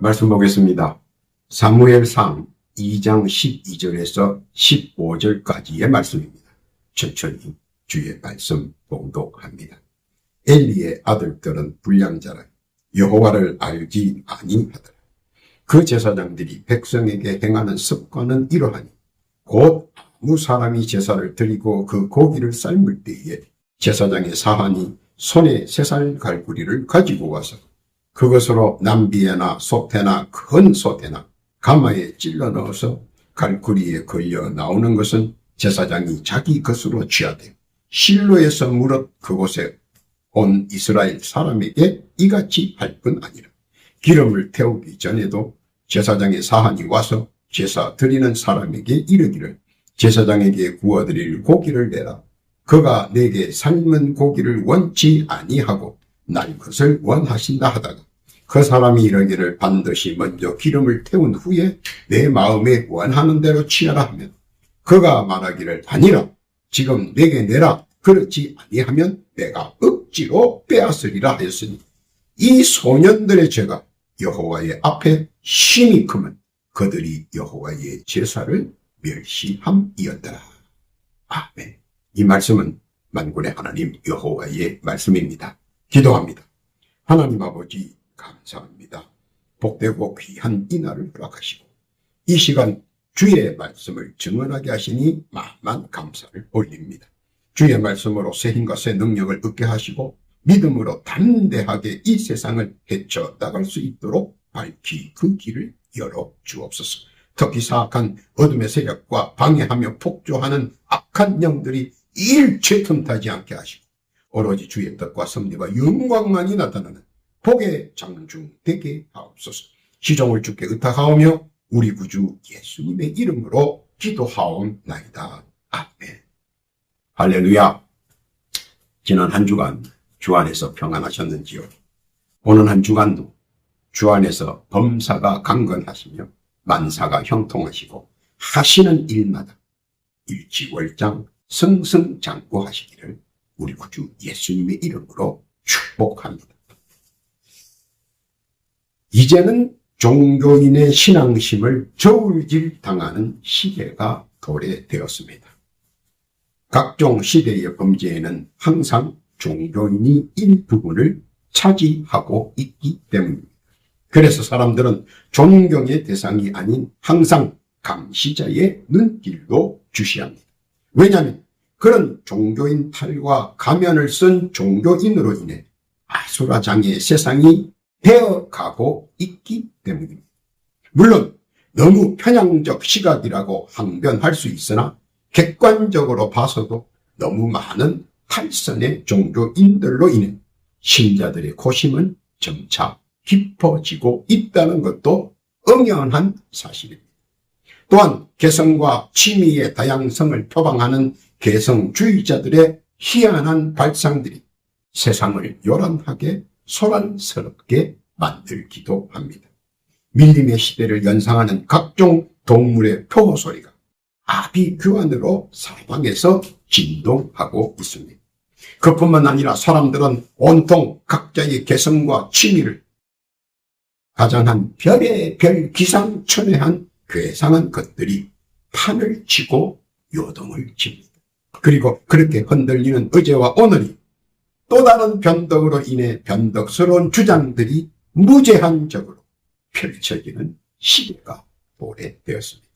말씀 보겠습니다. 사무엘상 2장 12절에서 15절까지의 말씀입니다. 천천히 주의 말씀 봉독합니다. 엘리의 아들들은 불량자라 여호와를 알지 아니하더라. 그 제사장들이 백성에게 행하는 습관은 이러하니 곧 아무 사람이 제사를 드리고 그 고기를 삶을 때에 제사장의 사한이 손에 세살 갈구리를 가지고 와서 그것으로 남비에나 소태나 큰 소태나 가마에 찔러 넣어서 갈구리에 걸려 나오는 것은 제사장이 자기 것으로 취하되 실로에서 무릇 그곳에 온 이스라엘 사람에게 이같이 할 뿐 아니라 기름을 태우기 전에도 제사장의 사한이 와서 제사 드리는 사람에게 이르기를 제사장에게 구워드릴 고기를 내라. 그가 내게 삶은 고기를 원치 아니하고 날 것을 원하신다 하다가 그 사람이 이러기를 반드시 먼저 기름을 태운 후에 내 마음에 원하는 대로 취하라 하면 그가 말하기를 아니라 지금 내게 내라 그렇지 아니하면 내가 억지로 빼앗으리라 하였으니 이 소년들의 죄가 여호와의 앞에 심히 크면 그들이 여호와의 제사를 멸시함이었더라. 아멘. 이 말씀은 만군의 하나님 여호와의 말씀입니다. 기도합니다. 하나님 아버지 감사합니다. 복되고 귀한 이 날을 허락하시고 이 시간 주의 말씀을 증언하게 하시니 만만 감사를 올립니다. 주의 말씀으로 새 힘과 새 능력을 얻게 하시고 믿음으로 담대하게 이 세상을 헤쳐 나갈 수 있도록 밝히 그 길을 열어 주옵소서. 특히 사악한 어둠의 세력과 방해하며 폭조하는 악한 영들이 일체 틈타지 않게 하시고 오로지 주의 뜻과 섭리와 영광만이 나타나는 복의 장중 되게 하옵소서. 시종을 주께 의탁하오며 우리 구주 예수님의 이름으로 기도하옵나이다. 아멘. 할렐루야. 지난 한 주간 주 안에서 평안하셨는지요? 오는 한 주간도 주 안에서 범사가 강건하시며 만사가 형통하시고 하시는 일마다 일치월장 승승장구하시기를 우리 구주 예수님의 이름으로 축복합니다. 이제는 종교인의 신앙심을 저울질 당하는 시대가 도래되었습니다. 각종 시대의 범죄에는 항상 종교인이 일부분을 차지하고 있기 때문입니다. 그래서 사람들은 존경의 대상이 아닌 항상 감시자의 눈길도 주시합니다. 왜냐하면 그런 종교인 탈과 가면을 쓴 종교인으로 인해 아수라장의 세상이 되어가고 있기 때문입니다. 물론 너무 편향적 시각이라고 항변할 수 있으나 객관적으로 봐서도 너무 많은 탈선의 종교인들로 인해 신자들의 고심은 점차 깊어지고 있다는 것도 엄연한 사실입니다. 또한 개성과 취미의 다양성을 표방하는 개성주의자들의 희한한 발상들이 세상을 요란하게 소란스럽게 만들기도 합니다. 밀림의 시대를 연상하는 각종 동물의 표호 소리가 아비규환으로 사방에서 진동하고 있습니다. 그뿐만 아니라 사람들은 온통 각자의 개성과 취미를 가장한 별의 별 기상천외한 괴상한 것들이 판을 치고 요동을 칩니다. 그리고 그렇게 흔들리는 어제와 오늘이 또 다른 변덕으로 인해 변덕스러운 주장들이 무제한적으로 펼쳐지는 시대가 오래되었습니다.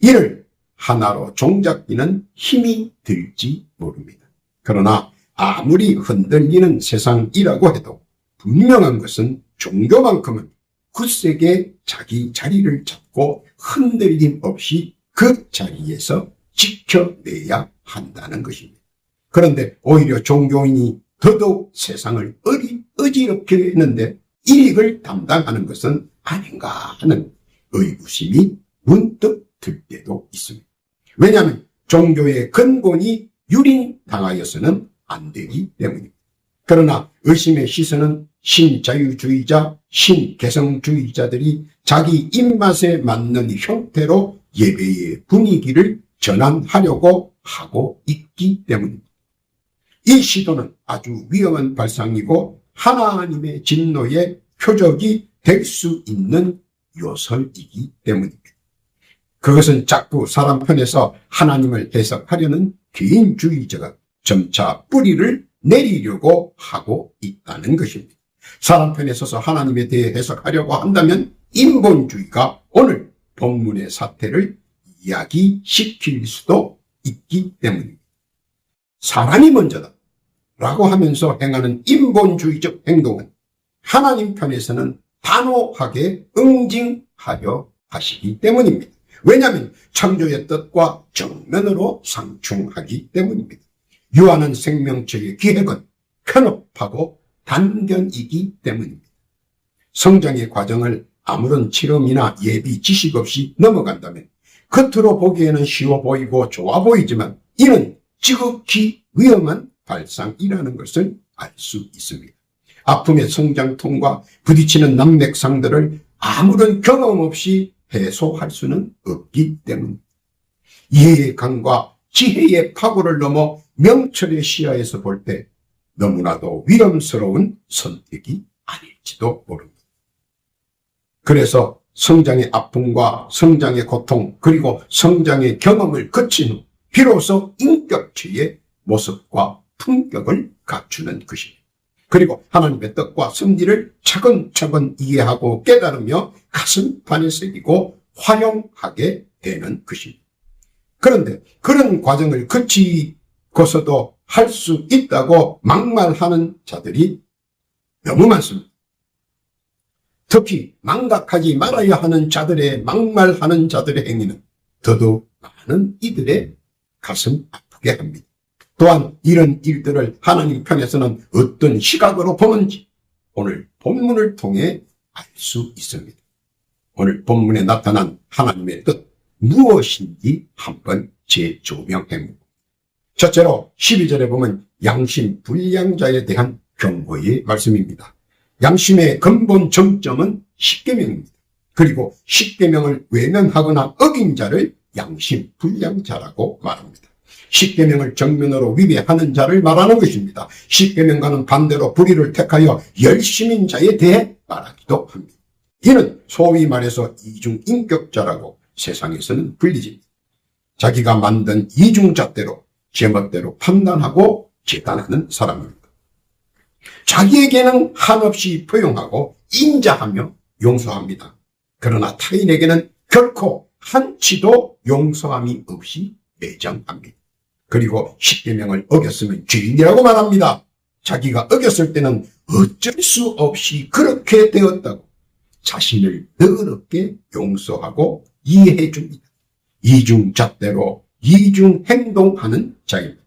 이를 하나로 종잡기는 힘이 들지 모릅니다. 그러나 아무리 흔들리는 세상이라고 해도 분명한 것은 종교만큼은 굳세게 자기 자리를 잡고 흔들림 없이 그 자리에서 지켜내야 한다는 것입니다. 그런데 오히려 종교인이 더더욱 세상을 어리, 어지럽게 했는데 이익을 담당하는 것은 아닌가 하는 의구심이 문득 들 때도 있습니다. 왜냐하면 종교의 근본이 유린당하여서는 안 되기 때문입니다. 그러나 의심의 시선은 신자유주의자, 신개성주의자들이 자기 입맛에 맞는 형태로 예배의 분위기를 전환하려고 하고 있기 때문입니다. 이 시도는 아주 위험한 발상이고 하나님의 진노의 표적이 될 수 있는 요설이기 때문입니다. 그것은 자꾸 사람 편에서 하나님을 해석하려는 개인주의자가 점차 뿌리를 내리려고 하고 있다는 것입니다. 사람 편에 서서 하나님에 대해 해석하려고 한다면 인본주의가 오늘 본문의 사태를 이야기시킬 수도 있기 때문입니다. 사람이 먼저다 라고 하면서 행하는 인본주의적 행동은 하나님 편에서는 단호하게 응징하려 하시기 때문입니다. 왜냐하면 창조의 뜻과 정면으로 상충하기 때문입니다. 유한한 생명체의 기획은 편협하고 단견이기 때문입니다. 성장의 과정을 아무런 치름이나 예비 지식 없이 넘어간다면 겉으로 보기에는 쉬워 보이고 좋아 보이지만 이는 지극히 위험한 발상이라는 것을 알 수 있습니다. 아픔의 성장통과 부딪히는 남맥상들을 아무런 경험 없이 해소할 수는 없기 때문입니다. 이해의 강과 지혜의 파고를 넘어 명철의 시야에서 볼 때 너무나도 위험스러운 선택이 아닐지도 모릅니다. 그래서 성장의 아픔과 성장의 고통 그리고 성장의 경험을 거친 후 비로소 인격체의 모습과 품격을 갖추는 것입니다. 그리고 하나님의 뜻과 섭리를 차근차근 이해하고 깨달으며 가슴판에 새기고 활용하게 되는 것입니다. 그런데 그런 과정을 거치고서도 할 수 있다고 막말하는 자들이 너무 많습니다. 특히 망각하지 말아야 하는 자들의 막말하는 자들의 행위는 더더욱 많은 이들의 가슴 아프게 합니다. 또한 이런 일들을 하나님 편에서는 어떤 시각으로 보는지 오늘 본문을 통해 알 수 있습니다. 오늘 본문에 나타난 하나님의 뜻 무엇인지 한번 재조명해 봅니다. 첫째로 12절에 보면 양심 불량자에 대한 경고의 말씀입니다. 양심의 근본 정점은 십계명입니다. 그리고 십계명을 외면하거나 어긴 자를 양심 불량자라고 말합니다. 십계명을 정면으로 위배하는 자를 말하는 것입니다. 십계명과는 반대로 불의를 택하여 열심인 자에 대해 말하기도 합니다. 이는 소위 말해서 이중인격자라고 세상에서는 불리집니다. 자기가 만든 이중잣대로 제멋대로 판단하고 재단하는 사람입니다. 자기에게는 한없이 포용하고 인자하며 용서합니다. 그러나 타인에게는 결코 한치도 용서함이 없이 매장합니다. 그리고 십계명을 어겼으면 죄인이라고 말합니다. 자기가 어겼을 때는 어쩔 수 없이 그렇게 되었다고 자신을 너그럽게 용서하고 이해해 줍니다. 이중잣대로 이중 행동하는 자입니다.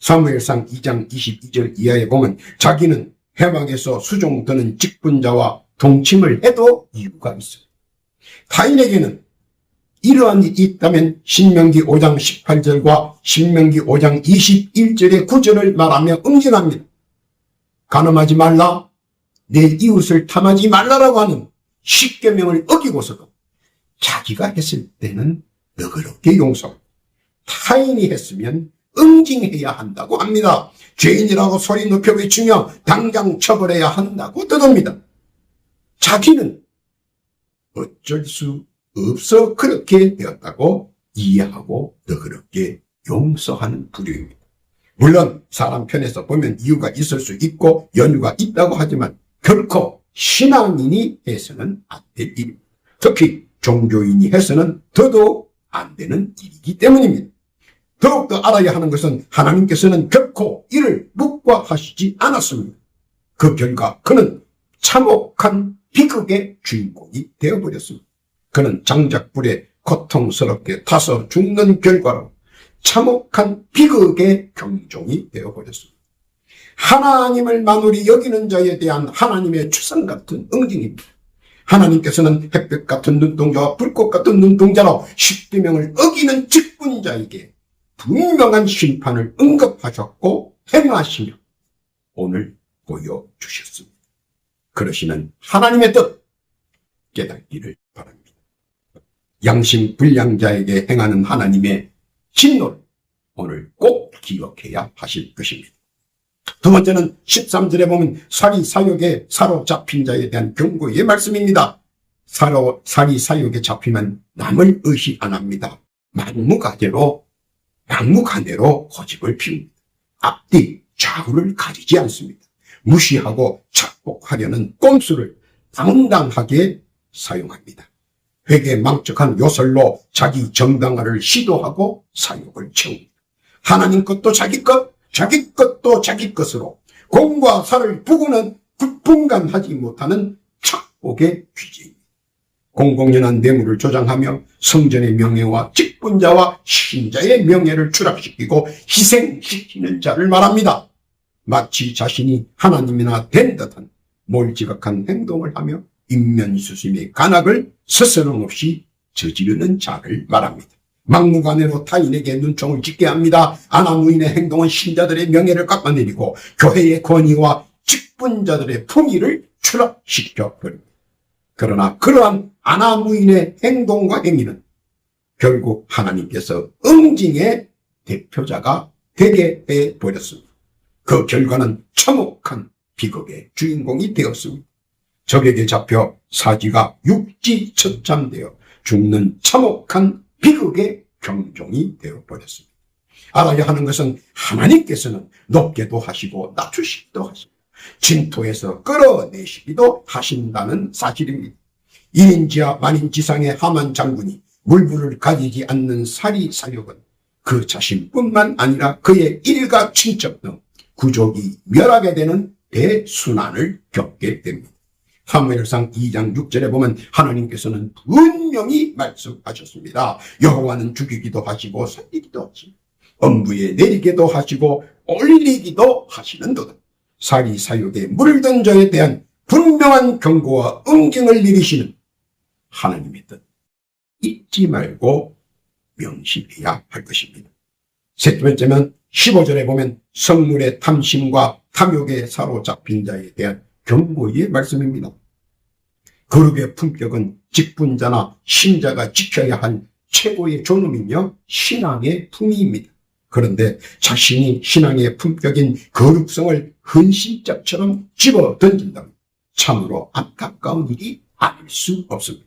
사무엘상 2장 22절 이하에 보면 자기는 해방에서 수종 드는 직분자와 동침을 해도 이유가 있어요. 타인에게는 이러한 일이 있다면 신명기 5장 18절과 신명기 5장 21절의 구절을 말하며 응징합니다. 가늠하지 말라, 내 이웃을 탐하지 말라라고 하는 십계명을 어기고서도 자기가 했을 때는 너그럽게 용서, 타인이 했으면 응징해야 한다고 합니다. 죄인이라고 소리 높여 외치며 당장 처벌해야 한다고 떠듭니다. 자기는 어쩔 수 없어 그렇게 되었다고 이해하고 너그럽게 용서하는 부류입니다. 물론 사람 편에서 보면 이유가 있을 수 있고 연유가 있다고 하지만 결코 신앙인이 해서는 안 될 일입니다. 특히 종교인이 해서는 더더욱 안 되는 일이기 때문입니다. 더욱더 알아야 하는 것은 하나님께서는 결코 이를 묵과하시지 않았습니다. 그 결과 그는 참혹한 비극의 주인공이 되어버렸습니다. 그는 장작불에 고통스럽게 타서 죽는 결과로 참혹한 비극의 경종이 되어버렸습니다. 하나님을 만홀히 여기는 자에 대한 하나님의 추상 같은 응징입니다. 하나님께서는 햇볕 같은 눈동자와 불꽃 같은 눈동자로 십계명을 어기는 직분자에게 분명한 심판을 언급하셨고 행하시며 오늘 보여주셨습니다. 그러시는 하나님의 뜻 깨닫기를. 양심 불량자에게 행하는 하나님의 진노를 오늘 꼭 기억해야 하실 것입니다. 두 번째는 13절에 보면 사리 사욕에 사로잡힌 자에 대한 경고의 말씀입니다. 사로, 사리 사욕에 잡히면 남을 의시 안 합니다. 막무가내로, 막무가내로 고집을 피웁니다. 앞뒤 좌우를 가리지 않습니다. 무시하고 착복하려는 꼼수를 당당하게 사용합니다. 회개 망측한 요설로 자기 정당화를 시도하고 사욕을 채웁니다. 하나님 것도 자기 것, 자기 것도 자기 것으로 공과 사를 부구는 불분간하지 못하는 착복의 귀재입니다. 공공연한 뇌물을 조장하며 성전의 명예와 직분자와 신자의 명예를 추락시키고 희생시키는 자를 말합니다. 마치 자신이 하나님이나 된 듯한 몰지각한 행동을 하며 인면수심의 간악을 스스럼 없이 저지르는 자를 말합니다. 막무가내로 타인에게 눈총을 짓게 합니다. 아나무인의 행동은 신자들의 명예를 깎아내리고 교회의 권위와 직분자들의 품위를 추락시켜 버립니다. 그러나 그러한 아나무인의 행동과 행위는 결국 하나님께서 응징의 대표자가 되게 해 버렸습니다. 그 결과는 참혹한 비극의 주인공이 되었습니다. 적에게 잡혀 사지가 육지처참되어 죽는 참혹한 비극의 경종이 되어버렸습니다. 알아야 하는 것은 하나님께서는 높게도 하시고 낮추시기도 하시고 진토에서 끌어내시기도 하신다는 사실입니다. 일인지하 만인지상의 하만 장군이 물불을 가리지 않는 사리 사욕은 그 자신뿐만 아니라 그의 일가 친척 등 구족이 멸하게 되는 대순환을 겪게 됩니다. 사무엘상 2장 6절에 보면 하나님께서는 분명히 말씀하셨습니다. 여호와는 죽이기도 하시고 살리기도 하시고 엄부에 내리기도 하시고 올리기도 하시는도다. 사리 사욕에 물든 자에 대한 분명한 경고와 응징을 내리시는 하나님의 뜻 잊지 말고 명심해야 할 것입니다. 세 번째는 15절에 보면 성물의 탐심과 탐욕에 사로잡힌 자에 대한 경고의 말씀입니다. 거룩의 품격은 직분자나 신자가 지켜야 할 최고의 존엄이며 신앙의 품위입니다. 그런데 자신이 신앙의 품격인 거룩성을 헌신짝처럼 집어 던진다면 참으로 안타까운 일이 아닐 수 없습니다.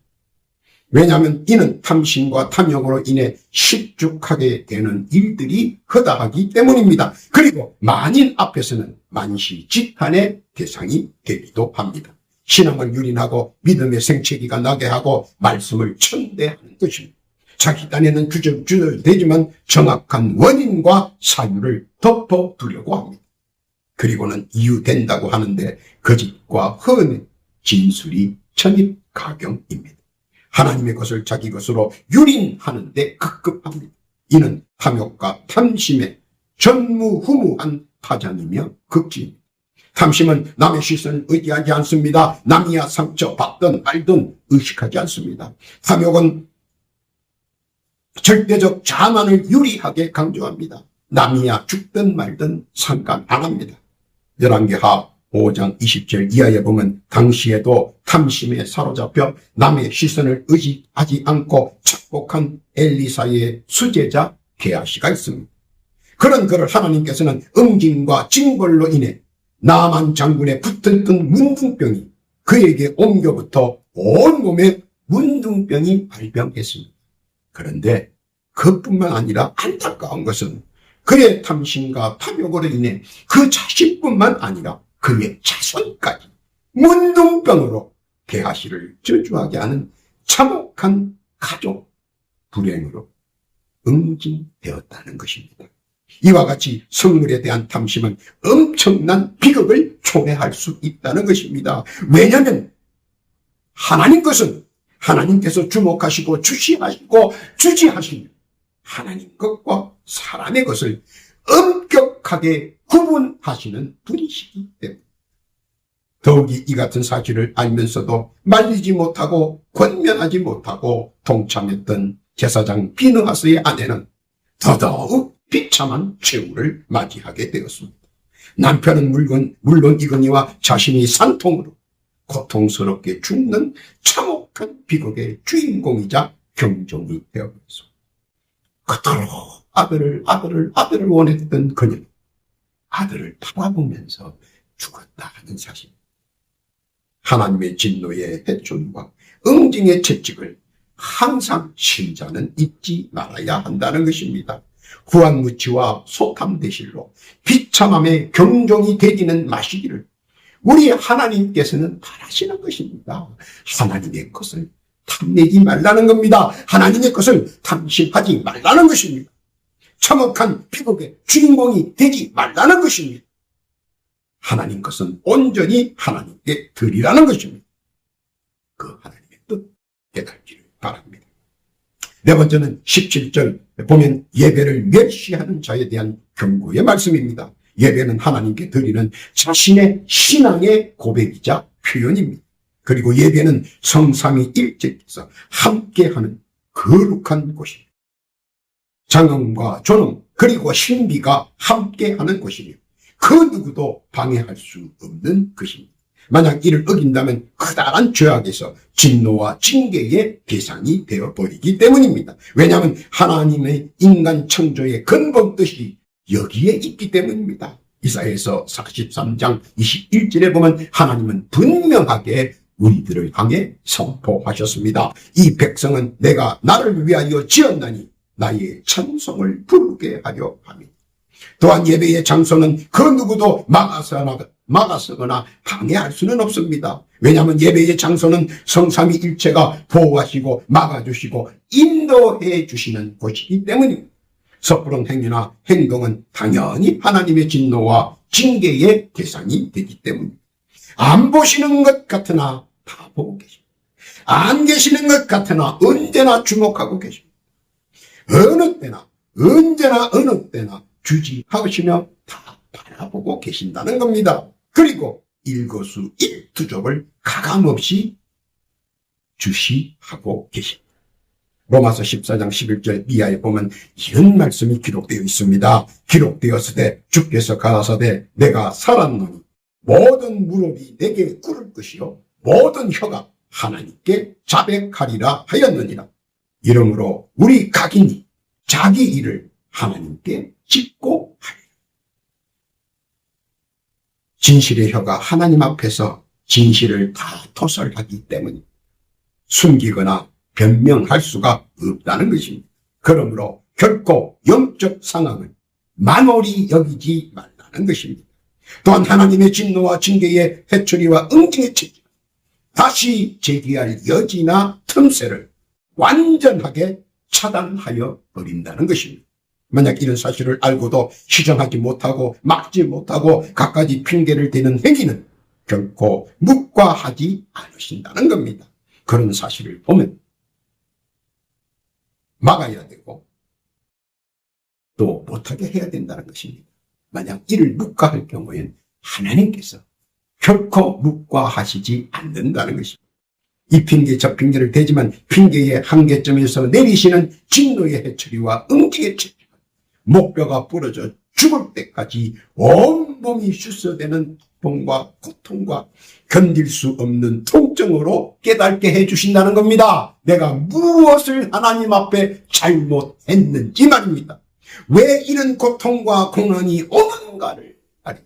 왜냐하면 이는 탐심과 탐욕으로 인해 실족하게 되는 일들이 허다하기 때문입니다. 그리고 만인 앞에서는 만시지탄의 대상이 되기도 합니다. 신앙을 유린하고 믿음의 생채기가 나게 하고 말씀을 천대하는 것입니다. 자기 딴에는 주저주저되지만 정확한 원인과 사유를 덮어두려고 합니다. 그리고는 이유된다고 하는데 거짓과 허언의 진술이 천입 가경입니다. 하나님의 것을 자기 것으로 유린하는데 급급합니다. 이는 탐욕과 탐심의 전무후무한 파장이며 극진입니다. 탐심은 남의 시선을 의지하지 않습니다. 남이야 상처 받든 말든 의식하지 않습니다. 탐욕은 절대적 자만을 유리하게 강조합니다. 남이야 죽든 말든 상관 안 합니다. 열왕기하 5장 20절 이하에 보면 당시에도 탐심에 사로잡혀 남의 시선을 의지하지 않고 착복한 엘리사의 수제자 게하시가 있습니다. 그런 그를 하나님께서는 응징과 징벌로 인해 나만 장군에 붙었던 문둥병이 그에게 옮겨부터 온몸에 문둥병이 발병했습니다. 그런데 그뿐만 아니라 안타까운 것은 그의 탐심과 탐욕으로 인해 그 자신뿐만 아니라 그의 자손까지 문둥병으로 개하시를 저주하게 하는 참혹한 가족 불행으로 응징되었다는 것입니다. 이와 같이 성물에 대한 탐심은 엄청난 비극을 초래할 수 있다는 것입니다. 왜냐하면 하나님 것은 하나님께서 주목하시고 주시하시고 주지하시는 하나님 것과 사람의 것을 엄격하게 구분하시는 분이시기 때문에 더욱이 이 같은 사실을 알면서도 말리지 못하고 권면하지 못하고 동참했던 제사장 비느하스의 아내는 더더욱 비참한 최후를 맞이하게 되었습니다. 남편은 물건, 물론 이거니와 자신이 산통으로 고통스럽게 죽는 참혹한 비극의 주인공이자 경종이 되어버렸습니다. 그토록 아들을 아들을 아들을 원했던 그녀 아들을 바라보면서 죽었다 하는 사실. 하나님의 진노의 해초리와 응징의 채찍을 항상 신자는 잊지 말아야 한다는 것입니다. 후한무치와 소탐대실로 비참함의 경종이 되기는 마시기를 우리 하나님께서는 바라시는 것입니다. 하나님의 것을 탐내지 말라는 겁니다. 하나님의 것을 탐심하지 말라는 것입니다. 참혹한 피곡의 주인공이 되지 말라는 것입니다. 하나님 것은 온전히 하나님께 드리라는 것입니다. 그 하나님의 뜻 깨닫기를 바랍니다. 네 번째는 17절 보면 예배를 멸시하는 자에 대한 경고의 말씀입니다. 예배는 하나님께 드리는 자신의 신앙의 고백이자 표현입니다. 그리고 예배는 성삼위 일체께서 함께하는 거룩한 곳입니다. 장엄과 존엄 그리고 신비가 함께하는 곳이며 그 누구도 방해할 수 없는 것입니다. 만약 이를 어긴다면 커다란 죄악에서 진노와 징계의 대상이 되어버리기 때문입니다. 왜냐하면 하나님의 인간 창조의 근본 뜻이 여기에 있기 때문입니다. 이사에서 43장 21절에 보면 하나님은 분명하게 우리들을 향해 선포하셨습니다. 이 백성은 내가 나를 위하여 지었나니 나의 찬송을 부르게 하려 합니다. 또한 예배의 장소는 그 누구도 막아서나, 막아서거나 방해할 수는 없습니다. 왜냐하면 예배의 장소는 성삼위 일체가 보호하시고 막아주시고 인도해 주시는 곳이기 때문입니다. 섣부른 행위나 행동은 당연히 하나님의 진노와 징계의 대상이 되기 때문입니다. 안 보시는 것 같으나 다 보고 계십니다. 안 계시는 것 같으나 언제나 주목하고 계십니다. 어느 때나 언제나 어느 때나 주지하시며 다 바라보고 계신다는 겁니다. 그리고 일거수 일투족을 가감없이 주시하고 계십니다. 로마서 14장 11절 이하에 보면 이런 말씀이 기록되어 있습니다. 기록되었으되 주께서 가라사대 내가 살았노니 모든 무릎이 내게 꿇을 것이요 모든 혀가 하나님께 자백하리라 하였느니라. 이러므로 우리 각인이 자기 일을 하나님께 짓고 하리라. 진실의 혀가 하나님 앞에서 진실을 다 토설하기 때문에 숨기거나 변명할 수가 없다는 것입니다. 그러므로 결코 영적 상황을 만홀히 여기지 말라는 것입니다. 또한 하나님의 진노와 징계의 해초리와 응징의 책임, 다시 제기할 여지나 틈새를 완전하게 차단하여 버린다는 것입니다. 만약 이런 사실을 알고도 시정하지 못하고 막지 못하고 갖가지 핑계를 대는 행위는 결코 묵과하지 않으신다는 겁니다. 그런 사실을 보면 막아야 되고 또 못하게 해야 된다는 것입니다. 만약 이를 묵과할 경우엔 하나님께서 결코 묵과하시지 않는다는 것입니다. 이 핑계 저 핑계를 대지만 핑계의 한계점에서 내리시는 진노의 해처리와 응징의 책임 목뼈가 부러져 죽을 때까지 온몸이 슈서되는 고통과 고통과 견딜 수 없는 통증으로 깨닫게 해주신다는 겁니다. 내가 무엇을 하나님 앞에 잘못했는지 말입니다. 왜 이런 고통과 고난이 오는가를 알이.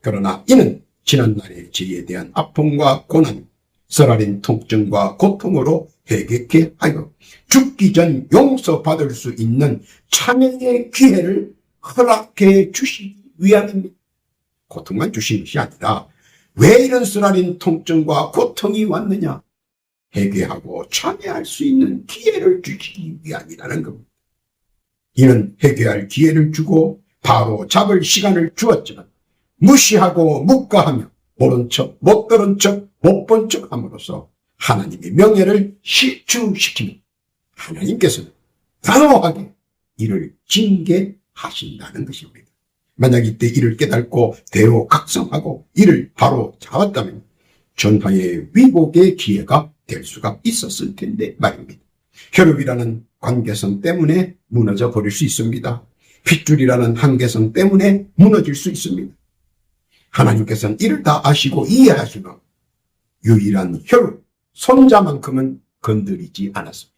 그러나 이는 지난날의 죄에 대한 아픔과 고난, 썰어린 통증과 고통으로 해결케 하여 죽기 전 용서받을 수 있는 참여의 기회를 허락해 주시기 위함입니다. 고통만 주신 것이 아니라 왜 이런 쓰라린 통증과 고통이 왔느냐? 회개하고 참여할 수 있는 기회를 주시기 위함이라는 겁니다. 이는 회개할 기회를 주고 바로 잡을 시간을 주었지만 무시하고 묵과하며 모른 척, 못 들은 척, 못 본 척 함으로써 하나님의 명예를 실추시키며 하나님께서는 단호하게 이를 징계하신다는 것입니다. 만약 이때 이를 깨닫고 대호 각성하고 이를 바로 잡았다면 전하의 위복의 기회가 될 수가 있었을 텐데 말입니다. 혈육이라는 관계성 때문에 무너져 버릴 수 있습니다. 핏줄이라는 한계성 때문에 무너질 수 있습니다. 하나님께서는 이를 다 아시고 이해하시고 유일한 혈육, 손자만큼은 건드리지 않았습니다.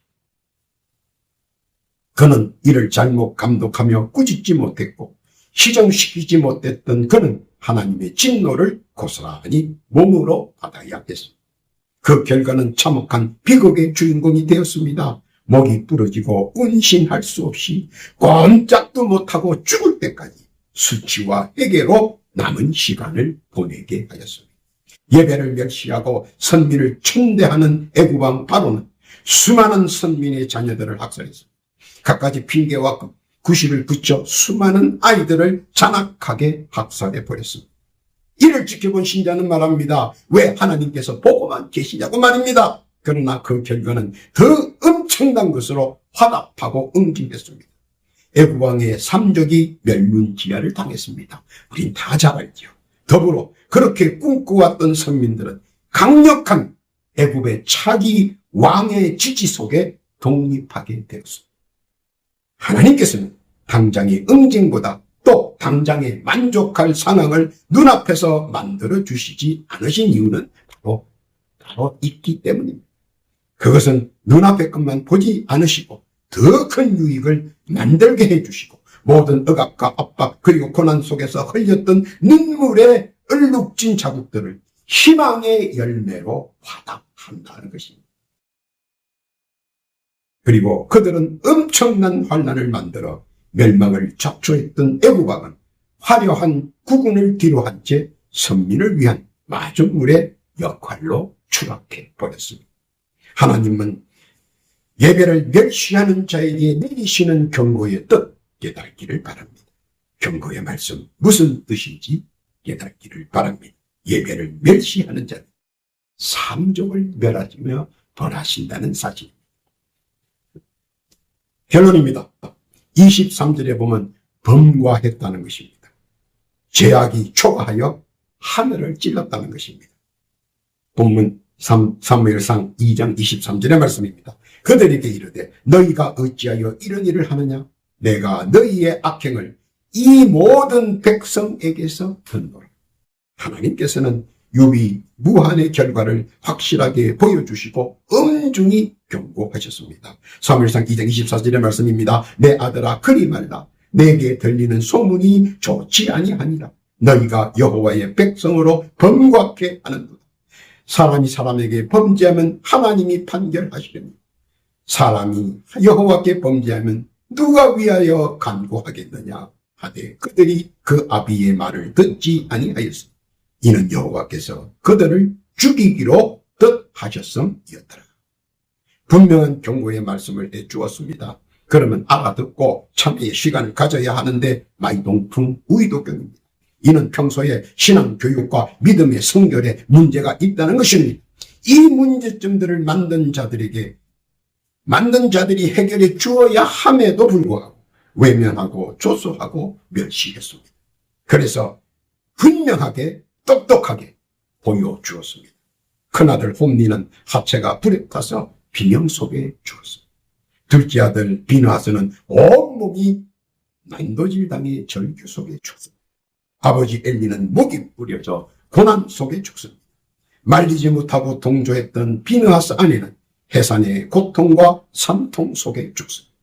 그는 이를 잘못 감독하며 꾸짖지 못했고 시정시키지 못했던 그는 하나님의 진노를 고스란히 몸으로 받아야 했습니다. 그 결과는 참혹한 비극의 주인공이 되었습니다. 목이 부러지고 운신할 수 없이 꼼짝도 못하고 죽을 때까지 수치와 회개로 남은 시간을 보내게 하였습니다. 예배를 멸시하고 선민을 천대하는 애구방 바로는 수많은 선민의 자녀들을 학살했습니다. 갖가지 핑계와 구실을 붙여 수많은 아이들을 잔악하게 학살해 버렸습니다. 이를 지켜본 신자는 말합니다. 왜 하나님께서 보고만 계시냐고 말입니다. 그러나 그 결과는 더 엄청난 것으로 화답하고 응징했습니다. 애국왕의 삼족이 멸문지하를 당했습니다. 우린 다 잘 알죠. 더불어 그렇게 꿈꿔왔던 선민들은 강력한 애국의 차기 왕의 지지 속에 독립하게 되었습니다. 하나님께서는 당장의 응징보다 또 당장에 만족할 상황을 눈앞에서 만들어 주시지 않으신 이유는 바로, 바로 있기 때문입니다. 그것은 눈앞의 것만 보지 않으시고 더 큰 유익을 만들게 해주시고 모든 억압과 압박 그리고 고난 속에서 흘렸던 눈물의 얼룩진 자국들을 희망의 열매로 화답한다는 것입니다. 그리고 그들은 엄청난 환란을 만들어 멸망을 자초했던 애국왕은 화려한 국군을 뒤로한 채 선민을 위한 마중물의 역할로 추락해 버렸습니다. 하나님은 예배를 멸시하는 자에게 내리시는 경고의 뜻 깨닫기를 바랍니다. 경고의 말씀 무슨 뜻인지 깨닫기를 바랍니다. 예배를 멸시하는 자는 삼족을 멸하시며 벌하신다는 사실. 결론입니다. 23절에 보면 범과했다는 것입니다. 죄악이 초과하여 하늘을 찔렀다는 것입니다. 본문 3, 사무엘상 2장 23절의 말씀입니다. 그들에게 이르되 너희가 어찌하여 이런 일을 하느냐? 내가 너희의 악행을 이 모든 백성에게서 듣노라. 하나님께서는 유비 무한의 결과를 확실하게 보여주시고 엄중히 경고하셨습니다. 3일상 2장 24절의 말씀입니다. 내 아들아 그리 말라. 내게 들리는 소문이 좋지 아니하니라. 너희가 여호와의 백성으로 범곽해 하는도다. 사람이 사람에게 범죄하면 하나님이 판결하시려니 사람이 여호와께 범죄하면 누가 위하여 간구하겠느냐 하되 그들이 그 아비의 말을 듣지 아니하였으니 이는 여호와께서 그들을 죽이기로 뜻하셨음이었더라. 분명한 경고의 말씀을 해주었습니다. 그러면 알아듣고 참회의 시간을 가져야 하는데 마이동풍 우이도경입니다. 이는 평소에 신앙 교육과 믿음의 성결에 문제가 있다는 것입니다. 이 문제점들을 만든 자들에게 만든 자들이 해결해 주어야 함에도 불구하고 외면하고 조소하고 멸시했습니다. 그래서 분명하게 똑똑하게 보여주었습니다. 큰아들 홈니는 하체가 불에 타서 비명 속에 죽었습니다. 둘째 아들 비누하스는 온몸이 난도질 당해 절규 속에 죽습니다. 아버지 엘리는 목이 뿌려져 고난 속에 죽습니다. 말리지 못하고 동조했던 비누하스 아내는 해산의 고통과 산통 속에 죽습니다.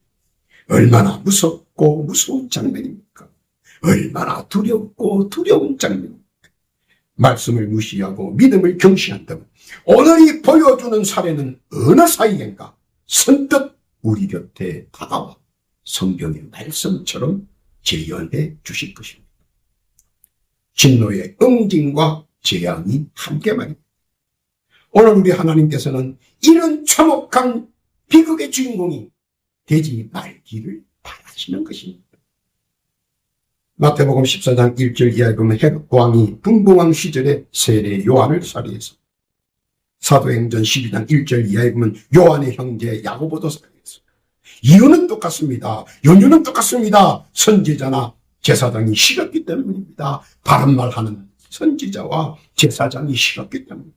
얼마나 무섭고 무서운 장면입니까? 얼마나 두렵고 두려운 장면입니까? 말씀을 무시하고 믿음을 경시한다면 오늘이 보여주는 사례는 어느 사이인가 선뜻 우리 곁에 다가와 성경의 말씀처럼 재현해 주실 것입니다. 진노의 응징과 재앙이 함께 말입니다. 오늘 우리 하나님께서는 이런 참혹한 비극의 주인공이 되지 말기를 바라시는 것입니다. 마태복음 14장 1절 이하에 보면 헤롯 왕이 분봉왕 시절에 세례 요한을 살해했습니다. 사도행전 12장 1절 이하에 보면 요한의 형제 야고보도 살해했습니다. 이유는 똑같습니다. 연유는 똑같습니다. 선지자나 제사장이 싫었기 때문입니다. 바른 말하는 선지자와 제사장이 싫었기 때문입니다.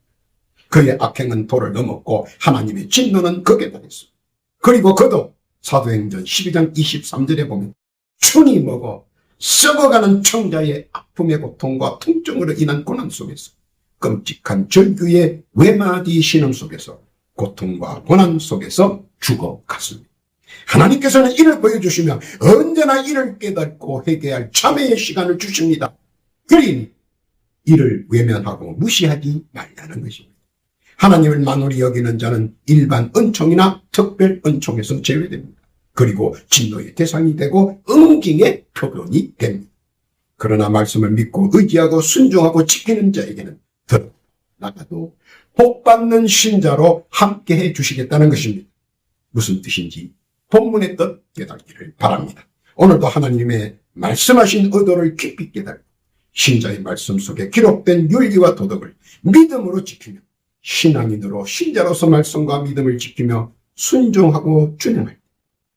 그의 악행은 도를 넘었고 하나님의 진노는 극에 달했습니다. 그리고 그도 사도행전 12장 23절에 보면 춘이 먹어 썩어가는 청자의 아픔의 고통과 통증으로 인한 고난 속에서 끔찍한 절규의 외마디 신음 속에서 고통과 고난 속에서 죽어갔습니다. 하나님께서는 이를 보여주시며 언제나 이를 깨닫고 회개할 참회의 시간을 주십니다. 그러니 이를 외면하고 무시하지 말라는 것입니다. 하나님을 만홀히 여기는 자는 일반 은총이나 특별 은총에서 제외됩니다. 그리고 진노의 대상이 되고 응징의 표본이 됩니다. 그러나 말씀을 믿고 의지하고 순종하고 지키는 자에게는 더 나가도 복받는 신자로 함께 해 주시겠다는 것입니다. 무슨 뜻인지 본문의 뜻 깨닫기를 바랍니다. 오늘도 하나님의 말씀하신 의도를 깊이 깨닫고 신자의 말씀 속에 기록된 윤리와 도덕을 믿음으로 지키며 신앙인으로 신자로서 말씀과 믿음을 지키며 순종하고 때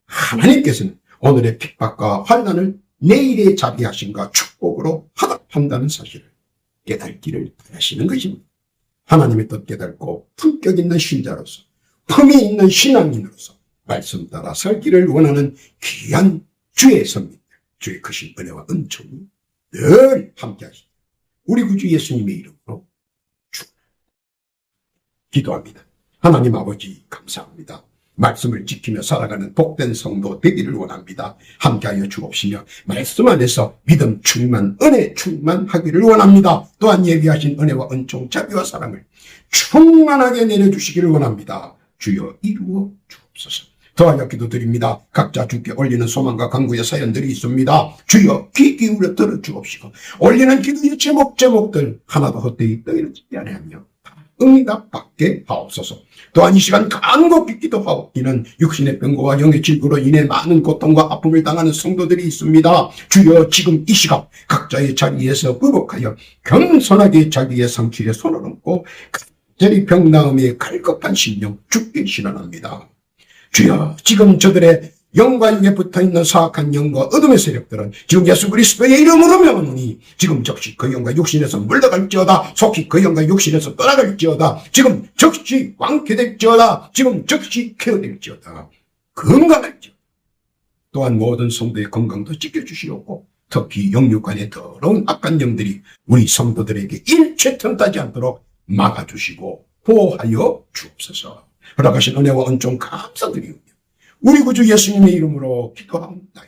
하나님께서는 오늘의 핍박과 환난을 내일의 자비하심과 축복으로 화답한다는 사실을 깨닫기를 바라시는 것입니다. 하나님의 뜻 깨닫고 품격 있는 신자로서 품이 있는 신앙인으로서 말씀 따라 살기를 원하는 귀한 주의 선민들, 주의 크신 은혜와 은총이 늘 함께하시다. 우리 구주 예수님의 이름으로 축 기도합니다. 하나님 아버지 감사합니다. 말씀을 지키며 살아가는 복된 성도 되기를 원합니다. 함께하여 주옵시며 말씀 안에서 믿음 충만, 은혜 충만하기를 원합니다. 또한 예비하신 은혜와 은총, 자비와 사랑을 충만하게 내려주시기를 원합니다. 주여 이루어 주옵소서. 더하여 기도드립니다. 각자 주께 올리는 소망과 강구의 사연들이 있습니다. 주여 귀 기울여 들어주옵시고 올리는 기도의 제목 제목들 하나도 헛되이 떠이르지 아니하며 응답 받게 하옵소서. 또한 이 시간 간곡히 기도 하고 이는 육신의 병고와 영의 질구로 인해 많은 고통과 아픔을 당하는 성도들이 있습니다. 주여 지금 이 시각 각자의 자리에서 부복하여 겸손하게 자기의 상실에 손을 얹고 간절히 병나음에 갈급한 심령 죽게 신원합니다. 주여 지금 저들의 영과 육에 붙어있는 사악한 영과 어둠의 세력들은 지금 예수 그리스도의 이름으로 명하노니 지금 즉시 그 영과 육신에서 물러갈지어다 속히 그 영과 육신에서 떠나갈지어다 지금 즉시 완쾌될지어다 지금 즉시 쾌어될지어다 건강할지어다. 또한 모든 성도의 건강도 지켜주시옵고 특히 영육간의 더러운 악한 영들이 우리 성도들에게 일체 틈타지 않도록 막아주시고 보호하여 주옵소서. 허락하신 은혜와 은총 감사드리오며 우리 구주 예수님의 이름으로 기도합니다.